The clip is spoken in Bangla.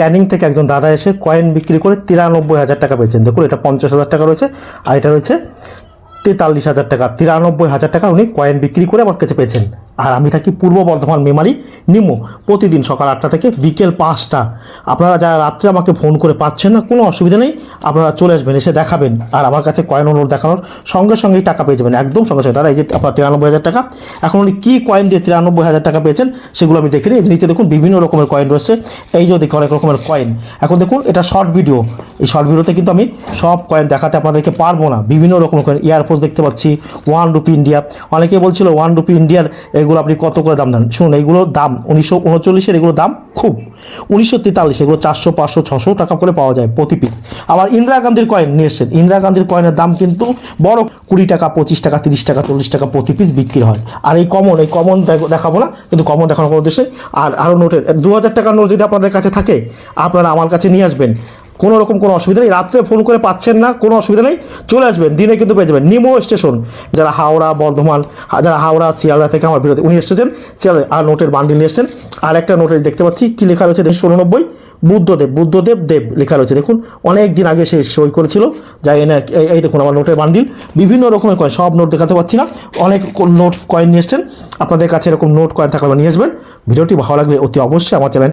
ক্যানিং থেকে একজন দাদা এসে কয়েন বিক্রি করে তিরানব্বই হাজার টাকা পেয়েছেন। দেখুন, এটা পঞ্চাশ হাজার টাকা রয়েছে, আর এটা রয়েছে তেতাল্লিশ হাজার টাকা, তিরানব্বই হাজার টাকা উনি কয়েন বিক্রি করে আমার কাছে পেয়েছেন। আর আমি থাকি পূর্ব বর্ধমান মেমারি, নিমো, প্রতিদিন সকাল আটটা থেকে বিকেল পাঁচটা। আপনারা যারা রাত্রে আমাকে ফোন করে পাচ্ছেন না, কোনো অসুবিধা নেই, আপনারা চলে আসবেন, এসে দেখাবেন। আর আমার কাছে কয়েন অনুরোধ দেখানোর সঙ্গে সঙ্গেই টাকা পেয়ে যাবেন, একদম সঙ্গে সঙ্গে। দাদা, এই যে আপনার তিরানব্বই হাজার টাকা, এখন উনি কী কয়েন দিয়ে তিরানব্বই হাজার টাকা পেয়েছেন সেগুলো আমি দেখে নিই এই নিচে দেখুন বিভিন্ন রকমের কয়েন রয়েছে, এই যে দেখি অনেক রকমের কয়েন। এখন দেখুন, এটা শর্ট ভিডিও। এই শর্ট ভিডিওতে কিন্তু আমি সব কয়েন দেখাতে আপনাদেরকে পারব না। বিভিন্ন রকমের কয়েন এয়ারফোর্স দেখতে পাচ্ছি ওয়ান রুপি ইন্ডিয়া অনেকে বলছিল ওয়ান রুপি ইন্ডিয়ার এগুলো আপনি কত করে দাম দেন? শুনুন এইগুলোর দাম উনিশশো উনচল্লিশের এগুলোর দাম খুব। উনিশশো তেতাল্লিশ, এগুলো চারশো, পাঁচশো, ছশো টাকা করে পাওয়া যায় প্রতি পিস আবার ইন্দিরা গান্ধীর কয়েন নিয়ে এসছেন। ইন্দিরা গান্ধীর কয়েনের দাম কিন্তু বড়। কুড়ি টাকা, পঁচিশ টাকা, তিরিশ টাকা, চল্লিশ টাকা প্রতি পিস বিক্রি হয়। আর এই কমন এই কমন দেখাবো না, কিন্তু কমন দেখানোর কোনো উদ্দেশ্যে। আর আরও নোটের দু হাজার টাকার নোট যদি আপনাদের কাছে থাকে, আপনারা আমার কাছে নিয়ে আসবেন। কোনো রকম কোনো অসুবিধা নেই। রাত্রে ফোন করে পাচ্ছেন না, কোনো অসুবিধা নেই। চলে আসবেন, দিনে কিন্তু পেয়ে যাবেন। নিমো স্টেশন, যারা হাওড়া, বর্ধমান, যারা হাওড়া, শিয়ালদা থেকে আমার বিরোধী উনি এসেছেন। শিয়ালদা, আর নোটের বান্ডিল নিয়ে এসেছেন। আর একটা নোটে দেখতে পাচ্ছি, কি লেখা রয়েছে? দেখুন, ষোলোনব্বই, বুদ্ধদেব বুদ্ধদেব দেব লেখা রয়েছে। দেখুন, অনেক দিন আগে সে সই করেছিল। যাই এনে এই- দেখুন, আমার নোটের বান্ডিল বিভিন্ন রকমের কয়েন সব নোট দেখাতে পাচ্ছি না। অনেক নোট কয়েন নিয়ে এসেছেন। আপনাদের কাছে এরকম নোট কয়েন থাকলে নিয়ে আসবেন। ভিডিওটি ভালো লাগলে অতি অবশ্যই আমার চ্যানেল